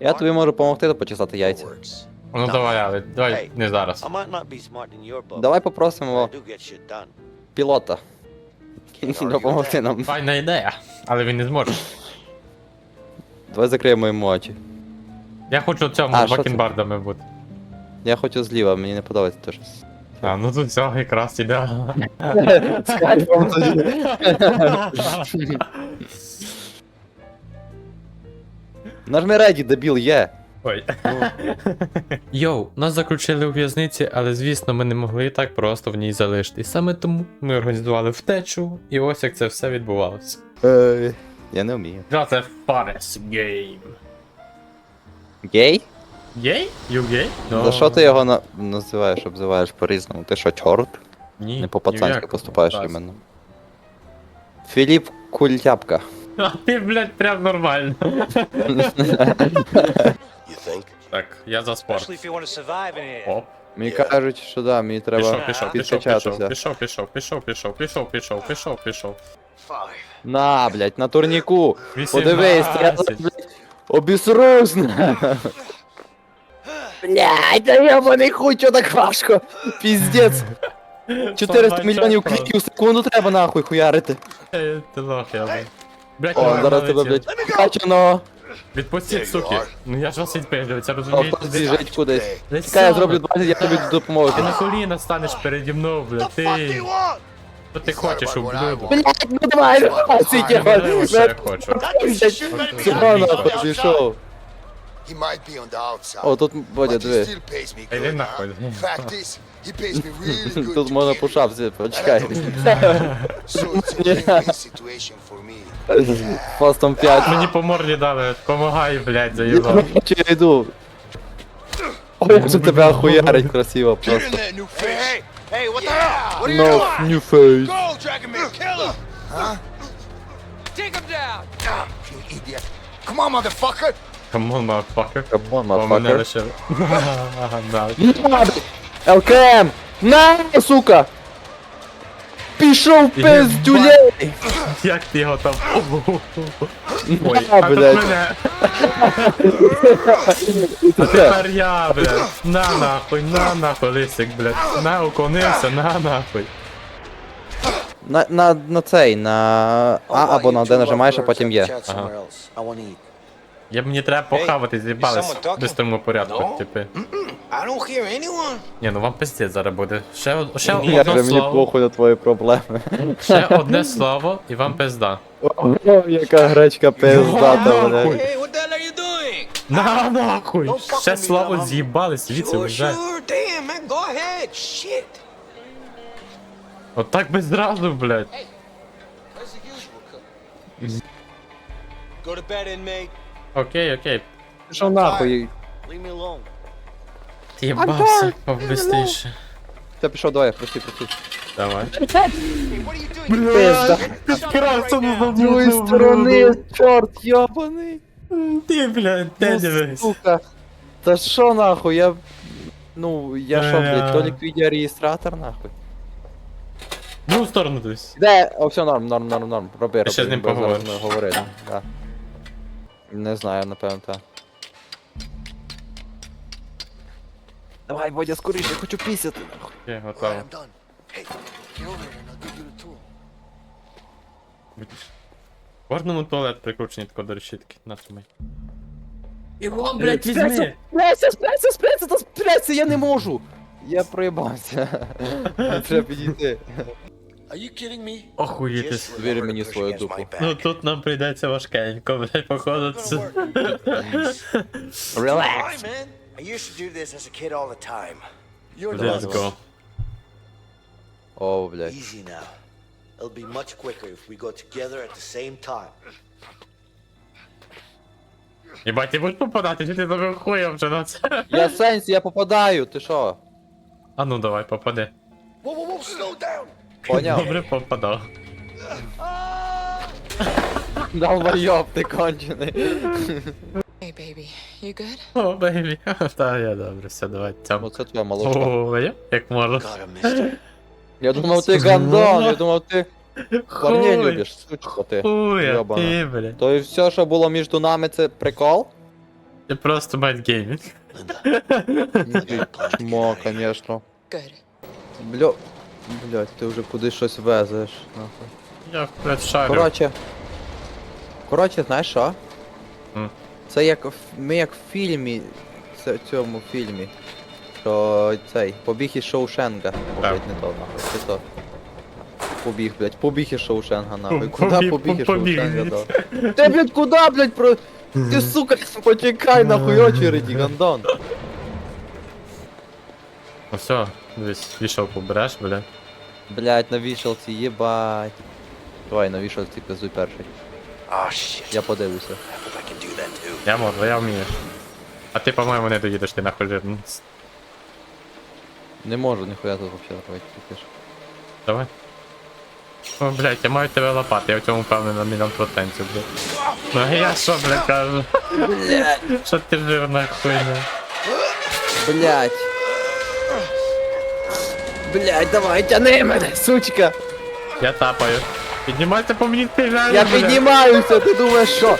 Я тобі можу допомогти почесати яйця. Ну давай, але давай не зараз. Давай попросимо пілота. Допомогти нам. Файна ідея, але він не зможе. Давай закриємо йому очі. Я хочу цьому А, що це? бакенбардами бути. Я хочу зліва, мені не подобається те щось. А, ну тут все якраз іде. Нажми реді, дебіл, є. Ой. Йоу, нас заключили у в'язниці, але звісно, ми не могли так просто в ній залишитись. Саме тому ми організували втечу, і ось як це все відбувалося. Е, Я не вмію. Це Forest Game. Гей? Гей? You gay? No. За що ти його на... називаєш, обзиваєш по-різному? Ти що, чорт? Ні, Не по-пацанськи ніяк поступаєш іменно. Філіп Культяпка. А ти, блядь, прям нормально. You think? Так, я за спорт. Especially if you want to survive in here. Оп. Мені кажуть, що да, мені Пішов, треба пішов, пішов, пішов, підкачатися. пішов, пішов, пішов, пішов, пішов, пішов, пішов, пішов. Five. На, блядь, на турніку. Подивись, я 18. блядь, обісрусь. Блядь, да я хуй, чо так важко. Піздець. 400 мільйонів кліків в секунду треба нахуй хуярити. Ти лох, я блядь. Блядь, О, зараз тебе, блядь, качано. Відпустіть, суки. Ну я ж вас відпиздив, це О, розумієте? хтось біжить кудись. Десь Чекай, я саме. зроблю 20, я тобі допоможу. Ти на коліна станеш переді мною, блядь, ти. Що ти хочеш, ублюдок? Блядь, ну давай, гасить його. Говори, що я хочу. Сюди нахуй пішов. He might be on the outside. О, тут Бодя, but he диви. still pays me Іди good. нахуй. Fact is, he pays me really good. Тут to можна kill. And почекай. So it's a win-win situation for me. Фастом 5. Мені по морді дали, помагай, блядь, за його. Чи я йду? Ой, як же тебе охуярить красиво Get in просто. there, new Hey, face. hey, hey, what the hell? What are you No, doing? new face. Go, Dragon Man, kill him! Huh? Take him down. Ah, you idiot. Come on, motherfucker! Камон, мафакер. Come on, Бо мене motherfucker. лишили. Да. ЛКМ! На, сука! Пішов пиздюлей! Як ти його там? Ой, а тут блядь. мене. А тепер я, блядь. На нахуй, на нахуй, лисик, блядь. На, уклонився, на нахуй. На, на, на цей, на А або на Д нажимаєш, а потім є. Chat Я мені треба похавати, з'їбались в бистрому порядку, типи. Hear anyone. Ні, ну вам пиздець зараз буде. Ще, ще одне мені слово. похуй на твої проблеми. Ще одне слово і вам пизда. О, яка гречка пиздата, блядь. На нахуй! Ще слово з'їбались, звідси Sure, вже. От так би зразу, блядь. Go to bed, inmate. Окей, окей. Що нахуй? Leave me alone. Їбався побистріше. Та пішов, давай, прости, прости. Давай. Пизда. Підкрасти не З другої сторони, чорт йобаний. Ти, блядь, де Ну, дивись? Сука. Та що нахуй, я... Ну, я що, блядь. Толік відеореєстратор, нахуй. В другу сторону дивись. Де? О, все, норм, норм, норм, норм. Роби, роби. ще з ним бо зараз поговориш. Не знаю, напевно, так. Давай, Бодя, скоріше, я хочу пісяти, нахуй. Окей, готово. I'm done. Hey, get over here and I'll give you the tool. В кожному туалет прикручені тако до решітки. На тримай. Його, блядь, візьми! Спрячься, спрячься, спрячься, та я не можу. Я проїбався. Треба підійти. Are you kidding me? Охуєти. Just Вірю remember мені свою дупу. Ну тут нам прийдеться важкенько, блядь, походу це. Релакс. Let's go. О, блядь. Easy now. It'll be much quicker if we go together at the same time. Єбать, ти будеш попадати, чи ти тебе хуєм вже на це? Я сенсі, я попадаю, ти що? А ну давай, попади. Whoa, whoa, whoa, slow down. Поняв? Добре попадав. Долбойоб, ти кончений. Hey, baby, you good? О, бейбі. Та я добре, все, давай. Цям. Оце твоя малушка. О, я? Як можна. Я думав, ти гандон, я думав, ти парней Хуй. любиш, сучка ти. Хуя, Йобана. ти, блядь. То і все, що було між нами, це прикол? Ти просто мать геймінг. Чмо, конечно. Good. Бля. Блять, ти вже кудись щось везеш. Нахуй. Я блядь, шарю. Коротше. Коротше, знаєш що? М. Це як в- ми як в фільмі. Це в цьому фільмі. Що цей, побіг із Шоушенга. О, Так. блядь, не то нахуй. Це то. Побіг, блядь, побіг із Шоушенга нахуй. Побіг, Куда побіг із побіг, Шоушенга, блядь. да. Ти, блядь, куда, блядь, про... Ти, сука, почекай нахуй очереді, гандон. Ну все, дивись, вішав побереш, блядь. Блядь, на вішалці, єбать. Давай на вішалці пиздуй перший. Oh shit. Я подивлюся. Я можу, я вмію. А ти, по-моєму, не доїдеш, ти нахуй. Не можу, ніхуя тут вообще давай тільки ж. Давай. О, блядь, я маю тебе лопати, я в цьому впевнений на мільйон процентів, блядь. Ну а я що, блядь, кажу? Що ти жирна хуйня? Блять. Блять, давай, тяни мене, сучка. Я тапаю. Піднімайся по мені стріляю, Я піднімаюся, ти думаєш що?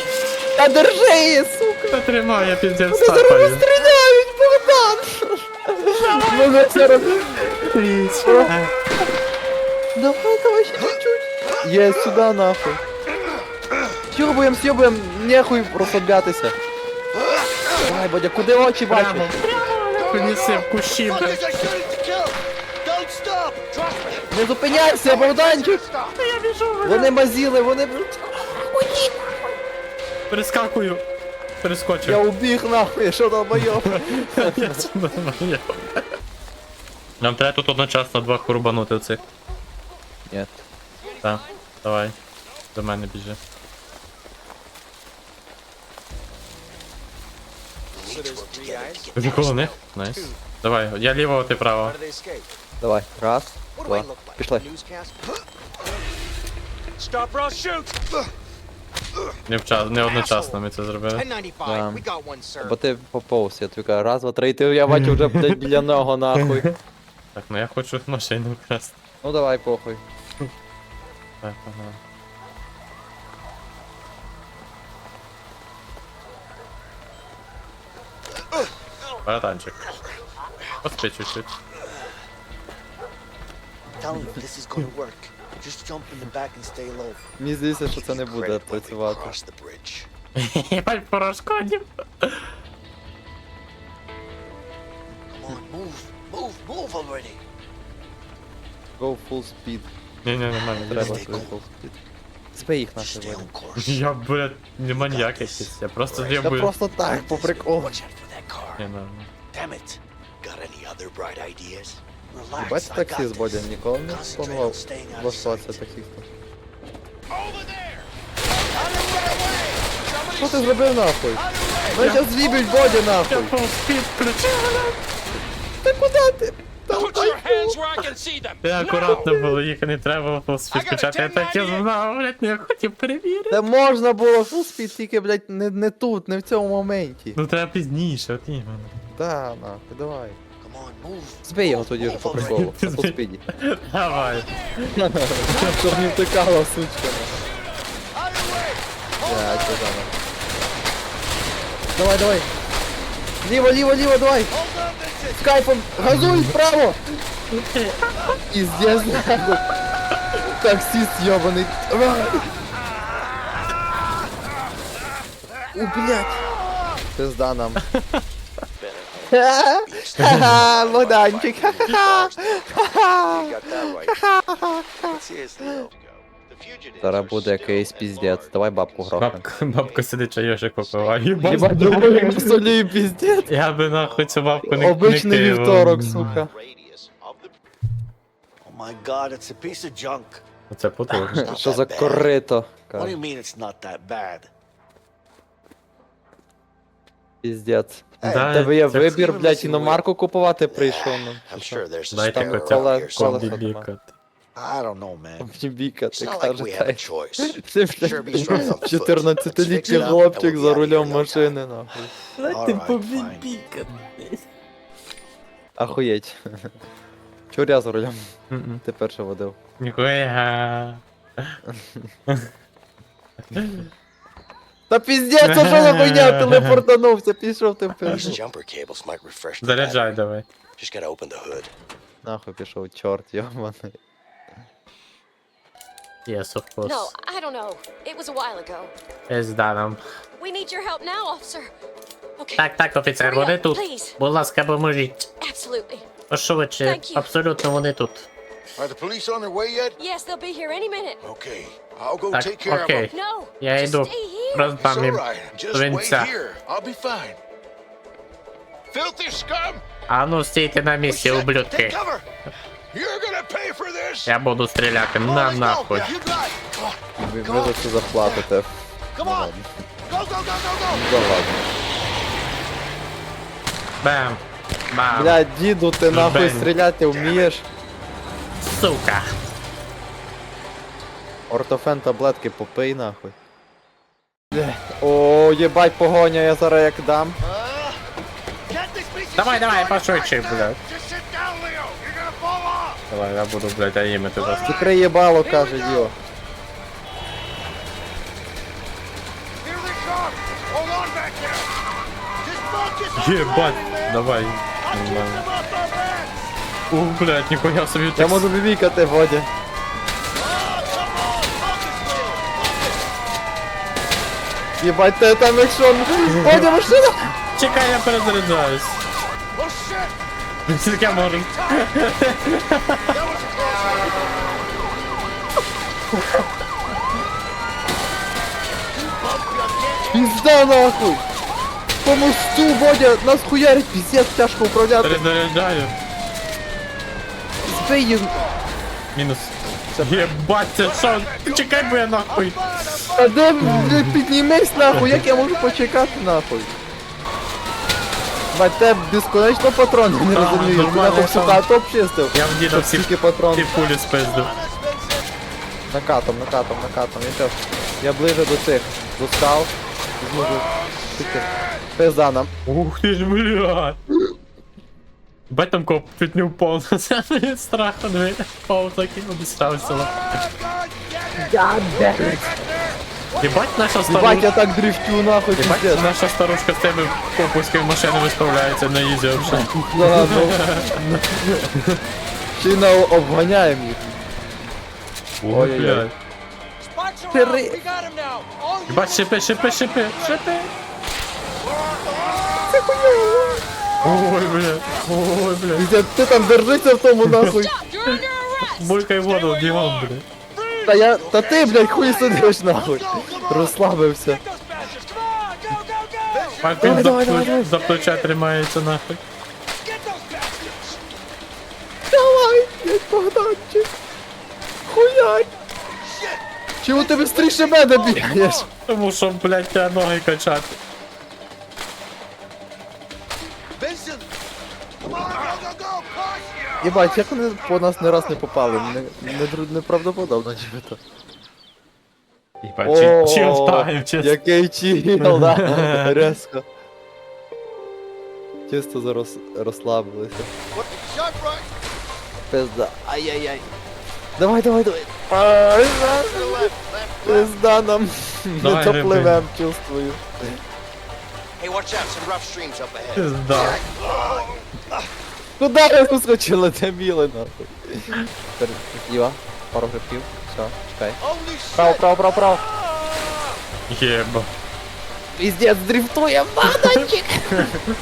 Та держи її, сука. Та тримай, я піздець Вони зараз тапаю. стріляють, Богдан. Мене зараз... Давай, давай, ще чуть-чуть. Є, сюди нахуй. Сьобуєм, сьобуєм, нехуй розслаблятися. Давай, Бодя, куди очі бачиш? Прямо, прямо, принеси в кущі, блядь. Не зупиняйся, Богданчик! Вони мазіли, вони... Перескакую. Перескочив. Я убіг нахуй, що долбойоб. Я. Нам треба тут одночасно двох рубанути цих. Ні. Так, давай. До мене біжи. Ви коло них? Найс. Давай, я ліво, ти право. How do they escape? Давай, раз, Like? пішли. Stop or I'll shoot! Не, вча... не одночасно ми це зробили. 1095, we got one, sir. Бо ти поповз, я тобі кажу, раз, два, три, ти я бачу вже, блядь, біля нього нахуй. Так, ну я хочу машину вкрасти. Ну давай, похуй. Так, ага. Братанчик. Поспи чуть-чуть. Мені здається, що це не буде працювати. Єбать порошкодів. Go full speed. Ні, нормально. Треба go cool. full speed. Збий їх course. Я, блядь, не маньяк якийсь. Я просто Та з'єбую. просто так, по приколу. Car. Ні, ну, Damn it. Got any other bright ideas? Relax, Бач I got. Бодя, ніколи не планував влаштуватися sight. таксистом. Що ти зробив нахуй? Мене зараз злібить Бодя нахуй. Та куди ти? Ти акуратно було, їх не треба було спічати. Я так і знав, блядь, не хотів перевірити. Та можна було speed, тільки, блядь, не, не тут, не в цьому моменті. Ну треба пізніше, от іменно. Да, нахуй, давай. Come on, move. Збий його тоді вже по приколу, на full speed. Давай. Щоб не втикала, сучка. Блядь, що там? Давай, давай. Ліво, ліво, ліво, давай. З кайфом, газуй вправо. Пиздец, нахуй. Таксист ёбаный. Давай. У, блядь. Пизда нам. Ха-ха, Богданчик. Зараз буде якийсь піздець. Давай бабку грохнем. Бабка, бабка сидить чайошик попиває. Єбать, другий на піздець. Я би нахуй цю бабку не Обичний не вівторок, сука. Oh my god, it's a piece of junk. Оце потужно. Що за корито? What do you mean it's not that bad? Піздець. Да, тебе є це- вибір, блядь, іномарку купувати прийшов. ну, I'm sure there's a Дайте spare хоча around б here somewhere. коло- бібікати. I don't know, man. Бібіка, It's ти not like we have a та choice. Ти, Sure be strong on блядь, foot. 14-літній Let's fix it up хлопчик and we'll за be out рулем here in no машини, нахуй. Alright, fine. Ахуєть. Чого я за рулем? Мгм. Ти перше водив. Ніхуя. Та піздець, це що за хуйня, телепортанувся, пішов ти в These jumper cables might refresh the Заряджай battery. давай. Just gotta open the hood. Нахуй пішов, чорт, йоманий. Yes, of course. No, I don't know. It was a while ago. Ес даном. We need your help now, officer. Okay. Так, так, офіцер, Hurry вони up, тут. please. Будь ласка, поможіть. Absolutely. Пошвидше, Thank you. абсолютно вони тут. Are the police on their way yet? Yes, they'll be here any minute. Okay, I'll go Так, take care окей. of them. No. Я just йду. stay Роздам їм alright. Just wait винця. here. I'll be fine. Filthy scum! А ну стійте на місці, ублюдки. for this! Я буду стріляти на нахуй. Ви ви за це заплатите. Ну ладно. Да ладно. Бам. Бам. Бля, діду, ти нахуй Бень. стріляти вмієш? Сука. Ортофен таблетки попий нахуй. О, єбать погоня, я зараз як дам. Давай, давай, пошвидше, блядь. Давай, я буду, блядь, аїмити вас. Закрий їбало, каже on Єбать, давай. Нормально. Ух, блядь, ніхуя собі Я можу бібікати, Водя. Oh, come on. Focus, Leo. Єбать, ти там якщо... Водя, машина! Чекай, я перезаряджаюсь. Oh, shit. Тільки я можу. That was a close one. Пізда нахуй! По мосту, Водя, нас хуярить, піздець, тяжко управляти. Перезаряджаю. Збий їх. Мінус. Єбать, це що? Чекай, бо я нахуй. А де, бля, піднімись нахуй, як я можу почекати нахуй? Бать, те безконечно патрони, не Ага, розумію. Ти нормально, нахуй я всю сам. хату обчистив. Я в діда Щоб всі стільки патрон. ті пулі спиздив. Накатом, накатом, накатом. Я щас, я ближе до цих, до скал. Зможу. Пизда нам. Ух ти ж, блядь. Бать там коп чуть не упав на землю від страху, диви. Впав такий, обістався. Єбать наша Єбать, я старушка. так дрифтю нахуй, Єбать, піздець. наша старушка з тими попуської машини виставляється на ізі вже. Да, ну. На обганяємо їх. Ой-ой-ой. you Єбать, шипи, шипи, шипи, шипи. Ой, блядь, ой, блядь. Піздець, ти там держися в тому нахуй. Булькай воду, бігом, блядь. Та я, та ти, блядь, хуй сидиш нахуй. Розслабився. Давай, він за, плече тримається нахуй. Давай, блядь, Богданчик. Хуярь. Чому ти быстріше мене бігаєш? Тому що, блядь, треба ноги качати. Єбать, як вони по нас не раз не попали? Не, не, неправдоподобно нібито. Єбать, чил, чил тайм, чесно. Який чіл, да? Резко. Чисто зараз розслабилися. Пизда. Ай-яй-яй. Давай, давай, давай. Пизда нам. Не Давай, допливем, чувствую. Hey, watch out. Some rough streams up ahead. Пизда. Куда ви поскочили, дебіли, нахуй? Тепер зліва, пару грибків. Все, чекай. Право, право, право, право. Єба. Піздець, дрифтує, Богданчик.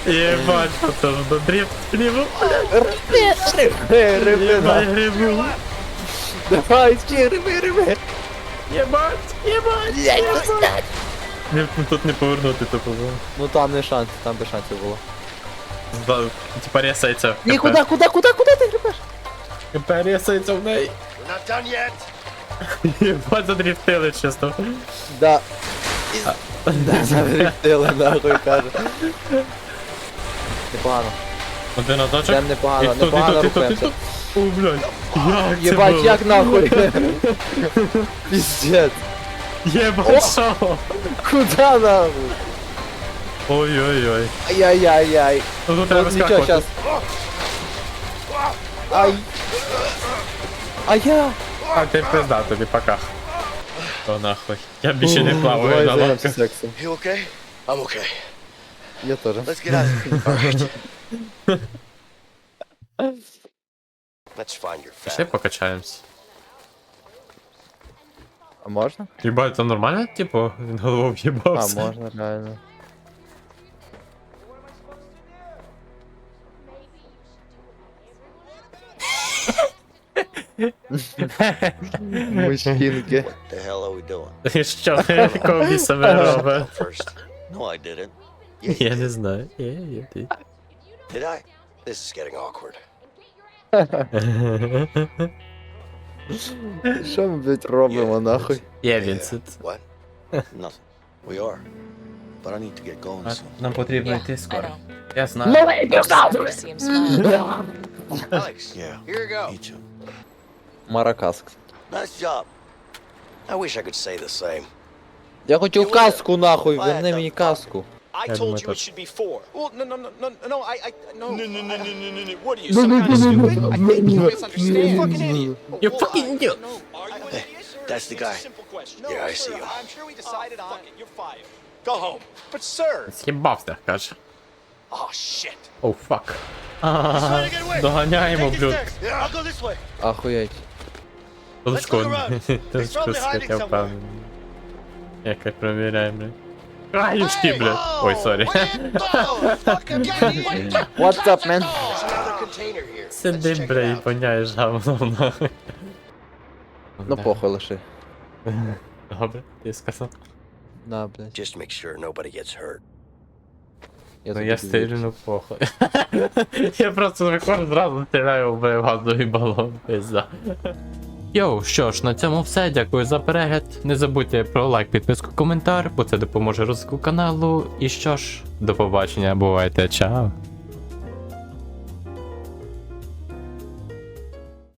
Єбать, це ж до дріфт вліво. Риби, риби, Єбать, на. грибу. Давай, ще риби, риби. Єбать, єбать. Ні, ну Тут не повернути тупо. було. Ну там не шанс, там би шансів було. Типа ресається. Ні, КП. куди, куди, куди, куди ти грибеш? КП ресається в неї. We're not done yet. Єбать, задрифтили чисто. Да. Да, задрифтили, нахуй, каже. Непогано. Один разочок. Йдем непогано, непогано рухаємося. О, блядь. Як це Єбать, було? як нахуй? Піздець. Єбать, що? Куда нахуй? Ой-ой-ой. Ай-яй-яй-яй. Ну тут Ну, треба нічого, скакувати. щас. Ай. А я. А ти пизда тобі, пока. О, нахуй. Я більше не Давай плаваю на займемося лодках. сексом. You okay? I'm okay. Я теж. Let's get out of here. All right. Let's find your Ще family. покачаємось. А можна? Хіба це нормально, типу, він голову А, в'їбався? можна, реально. Мужчинки. What the hell are we doing? Ти Що, якого біса ви робите? First. No, I didn't. Yeah, you Я не знаю. Є, є, ти. Did I? This is getting awkward. Що ми, блядь, робимо, нахуй? Є Yeah. Вінсент. What? Nothing. We are. But I need to get going soon. Нам потрібно Yeah, йти I скоро. know. Я знаю. Sorry to see him smile. Alex. Yeah. Here you go. Me too. Маракаск. Nice job. I wish I could say the same. Я хотів каску, нахуй, верни мені каску. I told you it should be four. Well, no, no, no, no, no, I, I, no. No, no, no, no, no, no, no. What are you, some kind of stupid? I think you misunderstand. Fucking idiot. You fucking idiot. No, are you an Hey, idiot? Sir, that's the guy. Yeah, I see him. I'm sure we decided on it. You're fired. Go home. But sir. З'їбався, каже. Oh shit. Trying to. Доганяємо, блюд. Ахуєть. Толчко. look around. Толчко probably hiding скотя впевнений. Яке провіряємо, блядь. Аюшки, блядь. Ой, сорі. What's up, man? Сиди, блядь, і поняєш говно нахуй. Ну похуй лиши. Добре, ти сказав. На, блядь. Just make sure nobody gets hurt. Ну я стрільну похуй. Я просто виходжу зразу стріляю в газовий балон, пизда. Йоу, що ж, на цьому все. Дякую за перегляд. Не забудьте про лайк, підписку, коментар, бо це допоможе розвитку каналу. І що ж, до побачення, бувайте, чао.